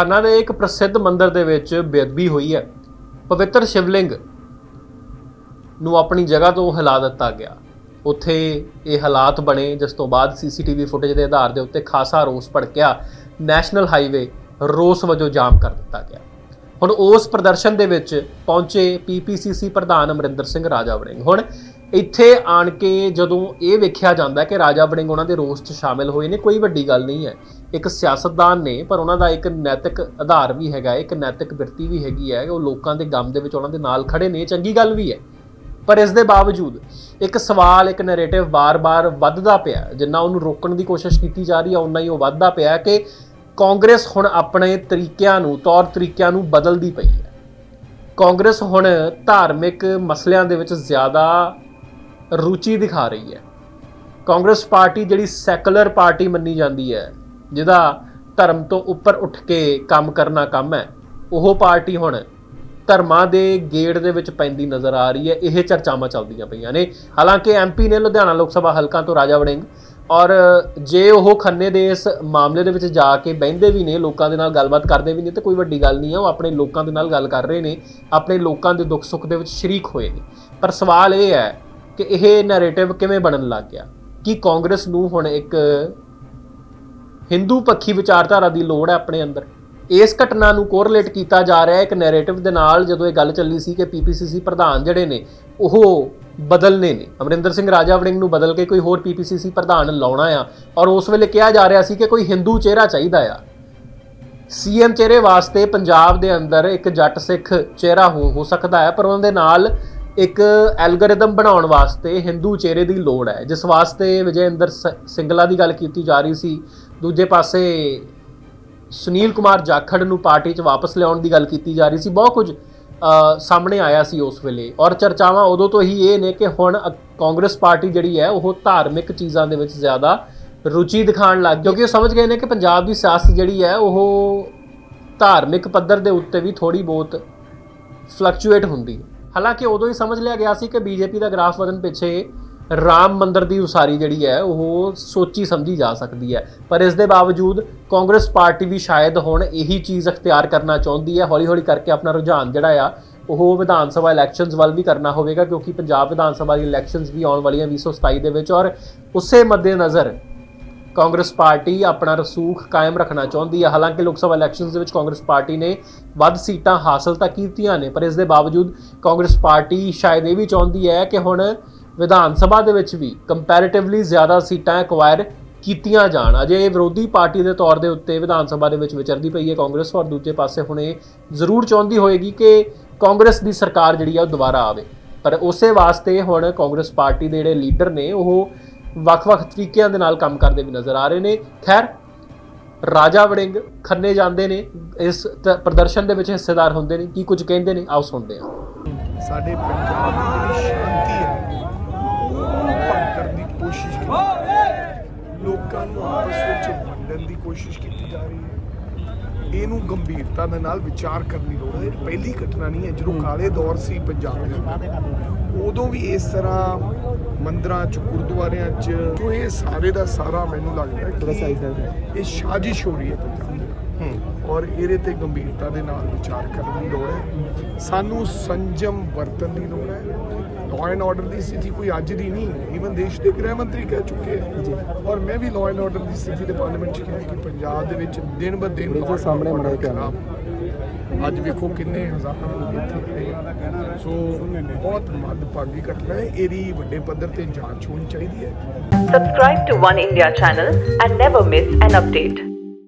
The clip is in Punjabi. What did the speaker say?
ਖੰਨਾ ਦੇ ਇੱਕ ਪ੍ਰਸਿੱਧ ਮੰਦਿਰ ਦੇ ਵਿੱਚ ਬੇਅਦਬੀ ਹੋਈ ਹੈ। ਪਵਿੱਤਰ ਸ਼ਿਵਲਿੰਗ ਨੂੰ ਆਪਣੀ ਜਗ੍ਹਾ ਤੋਂ ਹਿਲਾ ਦਿੱਤਾ ਗਿਆ। ਉੱਥੇ ਇਹ ਹਾਲਾਤ ਬਣੇ, ਜਿਸ ਤੋਂ ਬਾਅਦ ਸੀਸੀਟੀਵੀ ਫੁਟੇਜ ਦੇ ਆਧਾਰ ਦੇ ਉੱਤੇ ਖਾਸਾ ਰੋਸ ਭੜਕਿਆ। ਨੈਸ਼ਨਲ ਹਾਈਵੇ ਰੋਸ ਵਜੋਂ ਜਾਮ ਕਰ ਦਿੱਤਾ ਗਿਆ। ਹੁਣ ਉਸ ਪ੍ਰਦਰਸ਼ਨ ਦੇ ਵਿੱਚ ਪਹੁੰਚੇ ਪੀਪੀਸੀਸੀ ਪ੍ਰਧਾਨ ਅਮਰਿੰਦਰ ਸਿੰਘ ਰਾਜਾ ਵੜਿੰਗ ਹੁਣ। ਇੱਥੇ ਆਣ ਕੇ ਜਦੋਂ ਇਹ ਵੇਖਿਆ ਜਾਂਦਾ ਕਿ ਰਾਜਾ ਵੜਿੰਗ ਉਹਨਾਂ ਦੇ ਰੋਸ 'ਚ ਸ਼ਾਮਿਲ ਹੋਏ ਨੇ, ਕੋਈ ਵੱਡੀ ਗੱਲ ਨਹੀਂ ਹੈ। ਇੱਕ ਸਿਆਸਤਦਾਨ ਨੇ, ਪਰ ਉਹਨਾਂ ਦਾ ਇੱਕ ਨੈਤਿਕ ਆਧਾਰ ਵੀ ਹੈਗਾ, ਇੱਕ ਨੈਤਿਕ ਬਿਰਤੀ ਵੀ ਹੈਗੀ ਹੈ। ਉਹ ਲੋਕਾਂ ਦੇ ਗਮ ਦੇ ਵਿੱਚ ਉਹਨਾਂ ਦੇ ਨਾਲ ਖੜੇ ਨੇ ਚੰਗੀ ਗੱਲ ਵੀ ਹੈ। ਪਰ ਇਸ ਦੇ ਬਾਵਜੂਦ ਇੱਕ ਸਵਾਲ, ਇੱਕ ਨੈਰੇਟਿਵ ਬਾਰ-ਬਾਰ ਵੱਧਦਾ ਪਿਆ ਜਿੰਨਾ ਉਹਨੂੰ ਰੋਕਣ ਦੀ ਕੋਸ਼ਿਸ਼ ਕੀਤੀ ਜਾ ਰਹੀ ਹੈ ਉਨਾ ਹੀ ਉਹ ਵੱਧਦਾ ਪਿਆ ਕਿ ਕਾਂਗਰਸ ਹੁਣ ਆਪਣੇ ਤਰੀਕਿਆਂ ਨੂੰ, ਤੌਰ ਤਰੀਕਿਆਂ ਨੂੰ ਬਦਲਦੀ ਪਈ ਹੈ। ਕਾਂਗਰਸ ਹੁਣ ਧਾਰਮਿਕ ਮਸਲਿਆਂ ਦੇ ਵਿੱਚ ਜ਼ਿਆਦਾ ਰੁਚੀ ਦਿਖਾ ਰਹੀ ਹੈ। ਕਾਂਗਰਸ ਪਾਰਟੀ ਜਿਹੜੀ ਸੈਕੂਲਰ ਪਾਰਟੀ ਮੰਨੀ ਜਾਂਦੀ ਹੈ, ਜਿਹਦਾ ਧਰਮ ਤੋਂ ਉੱਪਰ ਉੱਠ ਕੇ ਕੰਮ ਕਰਨਾ ਕੰਮ ਹੈ, ਉਹ ਪਾਰਟੀ ਹੁਣ ਧਰਮਾਂ ਦੇ ਗੇੜ ਦੇ ਵਿੱਚ ਪੈਂਦੀ ਨਜ਼ਰ ਆ ਰਹੀ ਹੈ। ਇਹ ਚਰਚਾਵਾਂ ਚੱਲਦੀਆਂ ਪਈਆਂ ਨੇ। ਹਾਲਾਂਕਿ ਐਮਪੀ ਨੇ ਲੁਧਿਆਣਾ ਲੋਕ ਸਭਾ ਹਲਕਾ ਤੋਂ ਰਾਜਾ ਵੜਿੰਗ ਔਰ ਜੇ ਉਹ ਖੰਨੇ ਦੇ ਇਸ ਮਾਮਲੇ ਦੇ ਵਿੱਚ ਜਾ ਕੇ ਬਹਿੰਦੇ ਵੀ ਨੇ, ਲੋਕਾਂ ਦੇ ਨਾਲ ਗੱਲਬਾਤ ਕਰਦੇ ਵੀ ਨੇ, ਤੇ ਕੋਈ ਵੱਡੀ ਗੱਲ ਨਹੀਂ ਹੈ। ਉਹ ਆਪਣੇ ਲੋਕਾਂ ਦੇ ਨਾਲ ਗੱਲ ਕਰ ਰਹੇ ਨੇ, ਆਪਣੇ ਲੋਕਾਂ ਦੇ ਦੁੱਖ ਸੁੱਖ ਦੇ ਵਿੱਚ ਸ਼ਰੀਕ ਹੋਏ ਨੇ। ਪਰ ਸਵਾਲ ਇਹ ਹੈ ਕਿ ਇਹ ਨੈਰੇਟਿਵ ਕਿਵੇਂ ਬਣਨ ਲੱਗ ਗਿਆ? ਕੀ ਕਾਂਗਰਸ ਨੂੰ ਹੁਣ ਇੱਕ ਹਿੰਦੂ ਪੱਖੀ ਵਿਚਾਰਧਾਰਾ ਦੀ ਲੋੜ ਹੈ ਆਪਣੇ ਅੰਦਰ? ਇਸ ਘਟਨਾ ਨੂੰ ਕੋਰਿਲੇਟ ਕੀਤਾ ਜਾ ਰਿਹਾ ਹੈ ਇੱਕ ਨੈਰੇਟਿਵ ਦੇ ਨਾਲ ਜਦੋਂ ਇਹ ਗੱਲ ਚੱਲੀ ਸੀ ਕਿ ਪੀਪੀਸੀਸੀ ਪ੍ਰਧਾਨ ਜਿਹੜੇ ਨੇ, ਉਹ ਬਦਲਨੇ ਨੇ। ਅਮਰਿੰਦਰ ਸਿੰਘ ਰਾਜਾ ਵੜਿੰਗ ਨੂੰ ਬਦਲ ਕੇ ਕੋਈ ਹੋਰ ਪੀਪੀਸੀਸੀ ਪ੍ਰਧਾਨ ਲਾਉਣਾ ਆ ਔਰ ਉਸ ਵੇਲੇ ਕਿਹਾ ਜਾ ਰਿਹਾ ਸੀ ਕਿ ਕੋਈ ਹਿੰਦੂ ਚਿਹਰਾ ਚਾਹੀਦਾ ਆ। ਸੀਐਮ ਚਿਹਰੇ ਵਾਸਤੇ ਪੰਜਾਬ ਦੇ ਅੰਦਰ ਇੱਕ ਜੱਟ ਸਿੱਖ ਚਿਹਰਾ ਹੋ ਹੋ ਸਕਦਾ ਹੈ, ਪਰ ਉਹਨਾਂ ਦੇ ਨਾਲ ਇੱਕ ਐਲਗੋਰਿਦਮ ਬਣਾਉਣ ਵਾਸਤੇ ਹਿੰਦੂ ਚਿਹਰੇ ਦੀ ਲੋੜ ਹੈ। ਜਿਸ ਵਾਸਤੇ ਵਿਜੇਂਦਰ ਸ- ਸਿੰਗਲਾ ਦੀ ਗੱਲ ਕੀਤੀ ਜਾ ਰਹੀ ਸੀ, ਦੂਜੇ ਪਾਸੇ ਸੁਨੀਲ ਕੁਮਾਰ ਜਾਖੜ ਨੂੰ ਪਾਰਟੀ 'ਚ ਵਾਪਸ ਲਿਆਉਣ ਦੀ ਗੱਲ ਕੀਤੀ ਜਾ ਰਹੀ ਸੀ। ਬਹੁਤ ਕੁਝ ਸਾਹਮਣੇ ਆਇਆ ਸੀ ਉਸ ਵੇਲੇ। ਔਰ ਚਰਚਾਵਾਂ ਉਦੋਂ ਤੋਂ ਹੀ ਇਹ ਨੇ ਕਿ ਹੁਣ ਕਾਂਗਰਸ ਪਾਰਟੀ ਜਿਹੜੀ ਹੈ, ਉਹ ਧਾਰਮਿਕ ਚੀਜ਼ਾਂ ਦੇ ਵਿੱਚ ਜ਼ਿਆਦਾ ਰੁਚੀ ਦਿਖਾਉਣ ਲੱਗ ਗਈ। ਕਿਉਂਕਿ ਉਹ ਸਮਝ ਗਏ ਨੇ ਕਿ ਪੰਜਾਬ ਦੀ ਸਿਆਸਤ ਜਿਹੜੀ ਹੈ, ਉਹ ਧਾਰਮਿਕ ਪੱਧਰ ਦੇ ਉੱਤੇ ਵੀ ਥੋੜੀ ਬਹੁਤ ਫਲਕਚੁਏਟ ਹੁੰਦੀ ਹੈ। ਹਾਲਾਂਕਿ ਉਦੋਂ ਹੀ ਸਮਝ ਲਿਆ ਗਿਆ ਸੀ ਕਿ ਬੀਜੇਪੀ ਦਾ ਗ੍ਰਾਫ ਵਧਣ ਪਿੱਛੇ ਰਾਮ ਮੰਦਰ ਦੀ ਉਸਾਰੀ ਜਿਹੜੀ ਹੈ, ਉਹ ਸੋਚੀ ਸਮਝੀ ਜਾ ਸਕਦੀ ਹੈ। ਪਰ ਇਸ ਦੇ ਬਾਵਜੂਦ ਕਾਂਗਰਸ ਪਾਰਟੀ ਵੀ ਸ਼ਾਇਦ ਹੁਣ ਇਹੀ ਚੀਜ਼ ਅਖਤਿਆਰ ਕਰਨਾ ਚਾਹੁੰਦੀ ਹੈ, ਹੌਲੀ-ਹੌਲੀ ਕਰਕੇ ਆਪਣਾ ਰੁਝਾਨ ਜਿਹੜਾ ਆ, ਉਹ ਵਿਧਾਨ ਸਭਾ ਇਲੈਕਸ਼ਨਸ ਵੱਲ ਵੀ ਕਰਨਾ ਹੋਵੇਗਾ, ਕਿਉਂਕਿ ਪੰਜਾਬ ਵਿਧਾਨ ਸਭਾ ਦੀ ਇਲੈਕਸ਼ਨਸ ਵੀ ਆਉਣ ਵਾਲੀਆਂ 2027 ਦੇ ਵਿੱਚ ਔਰ ਉਸੇ ਮੱਦੇਨਜ਼ਰ ਕਾਂਗਰਸ ਪਾਰਟੀ ਆਪਣਾ ਰਸੂਖ ਕਾਇਮ ਰੱਖਣਾ ਚਾਹੁੰਦੀ ਹੈ ਹਾਲਾਂਕਿ ਲੋਕ ਸਭਾ ਇਲੈਕਸ਼ਨਸ ਦੇ ਵਿੱਚ ਕਾਂਗਰਸ ਪਾਰਟੀ ਨੇ ਵੱਧ ਸੀਟਾਂ ਹਾਸਲ ਤਾਂ ਕੀਤੀਆਂ ਨੇ, ਪਰ ਇਸ ਦੇ ਬਾਵਜੂਦ ਕਾਂਗਰਸ ਪਾਰਟੀ ਸ਼ਾਇਦ ਇਹ ਵੀ ਚਾਹੁੰਦੀ ਹੈ ਕਿ ਹੁਣ ਵਿਧਾਨ ਸਭਾ ਦੇ ਵਿੱਚ ਵੀ ਕੰਪੈਰੀਟਿਵਲੀ ਜ਼ਿਆਦਾ ਸੀਟਾਂ ਐਕਵਾਇਰ ਕੀਤੀਆਂ ਜਾਣ। ਅਜੇ ਇਹ ਵਿਰੋਧੀ ਪਾਰਟੀ ਦੇ ਤੌਰ ਦੇ ਉੱਤੇ ਵਿਧਾਨ ਸਭਾ ਦੇ ਵਿੱਚ ਵਿਚਰਦੀ ਪਈ ਹੈ ਕਾਂਗਰਸ ਔਰ ਦੂਜੇ ਪਾਸੇ ਹੁਣ ਇਹ ਜ਼ਰੂਰ ਚਾਹੁੰਦੀ ਹੋਏਗੀ ਕਿ ਕਾਂਗਰਸ ਦੀ ਸਰਕਾਰ ਜਿਹੜੀ ਆ ਉਹ ਦੁਬਾਰਾ ਆਵੇ। ਪਰ ਉਸੇ ਵਾਸਤੇ ਹੁਣ ਕਾਂਗਰਸ ਪਾਰਟੀ ਦੇ ਜਿਹੜੇ ਲੀਡਰ ਨੇ, ਉਹ ਵੱਖ-ਵੱਖ ਤਰੀਕਿਆਂ ਦੇ ਨਾਲ ਕੰਮ ਕਰਦੇ ਵੀ ਨਜ਼ਰ ਆ ਰਹੇ ਨੇ। ਖੈਰ, ਰਾਜਾ ਵੜਿੰਗ ਖੰਨੇ ਜਾਂਦੇ ਨੇ, ਇਸ ਪ੍ਰਦਰਸ਼ਨ ਦੇ ਵਿੱਚ ਹਿੱਸੇਦਾਰ ਹੁੰਦੇ ਨੇ। ਕੀ ਕੁਝ ਕਹਿੰਦੇ ਨੇ? ਆਓ ਸੁਣਦੇ ਹਾਂ। ਸਾਡੇ ਪੰਜਾਬ ਦੀ ਜਿਹੜੀ ਸ਼ਾਂਤੀ ਹੈ, ਉਹ ਭੰਗ ਕਰਨ ਦੀ ਕੋਸ਼ਿਸ਼ ਕੀਤੀ ਲੋਕਾਂ ਨੂੰ ਆਪਸ ਵਿੱਚ ਵੰਡਣ ਦੀ ਕੋਸ਼ਿਸ਼ ਕੀਤੀ ਜਾ ਰਹੀ ਹੈ। ਇਹਨੂੰ ਗੰਭੀਰਤਾ ਦੇ ਨਾਲ ਵਿਚਾਰ ਕਰਨ ਲੋੜ ਹੈ ਪਹਿਲੀ ਘਟਨਾ ਨਹੀਂ ਹੈ ਜਦੋਂ ਕਾਲੇ ਦੌਰ ਸੀ ਪੰਜਾਬ ਦੇ ਉਦੋਂ ਵੀ ਇਸ ਤਰ੍ਹਾਂ ਮੰਦਰਾਂ ਚ ਗੁਰਦੁਆਰਿਆਂ ਚ ਇਹ ਸਾਰੇ ਦਾ ਸਾਰਾ ਮੈਨੂੰ ਲੱਗਦਾ ਕਿ ਇਹ ਸਾਜ਼ਿਸ਼ ਹੋ ਰਹੀ ਹੈ ਪੰਜਾਬ ਦੇ। ਔਰ ਇਹਦੇ ਤੇ ਗੰਭੀਰਤਾ ਦੇ ਨਾਲ ਵਿਚਾਰ ਕਰਨ ਦੀ ਲੋੜ ਹੈ ਸਾਨੂੰ ਸੰਜਮ ਵਰਤਨ ਦੀ ਲੋੜ ਹੈ ਲਾਅ ਐਂਡ ਆਰਡਰ ਦੀ ਸਥਿਤੀ ਕੋਈ ਅੱਜ ਦੀ ਨਹੀਂ ਈਵਨ ਦੇਸ਼ ਦੇ ਗ੍ਰਹਿ ਮੰਤਰੀ ਕਹਿ ਚੁੱਕੇ ਹੈ ਔਰ ਮੈਂ ਵੀ ਲਾਅ ਐਂਡ ਆਰਡਰ ਦੀ ਸਥਿਤੀ ਦੇ ਪਾਰਲੀਮੈਂਟ 'ਚ ਕਿਹਾ ਕਿ ਪੰਜਾਬ ਦੇ ਵਿੱਚ ਦਿਨ ਬ ਦਿਨ and ਸਾਹਮਣੇ ਕਰ ਖਰਾਬ। ਅੱਜ ਵੇਖੋ ਕਿੰਨੇ ਹਜ਼ਾਰਾਂ ਲੋਕ ਇੱਥੇ ਆਏ। ਸੋ ਬਹੁਤ ਮੰਦਭਾਗੀ ਘਟਨਾ ਹੈ ਇਹਦੀ ਵੱਡੇ ਪੱਧਰ ਤੇ ਜਾਂਚ ਹੋਣੀ ਚਾਹੀਦੀ ਹੈ Subscribe to One India channel and never miss an update.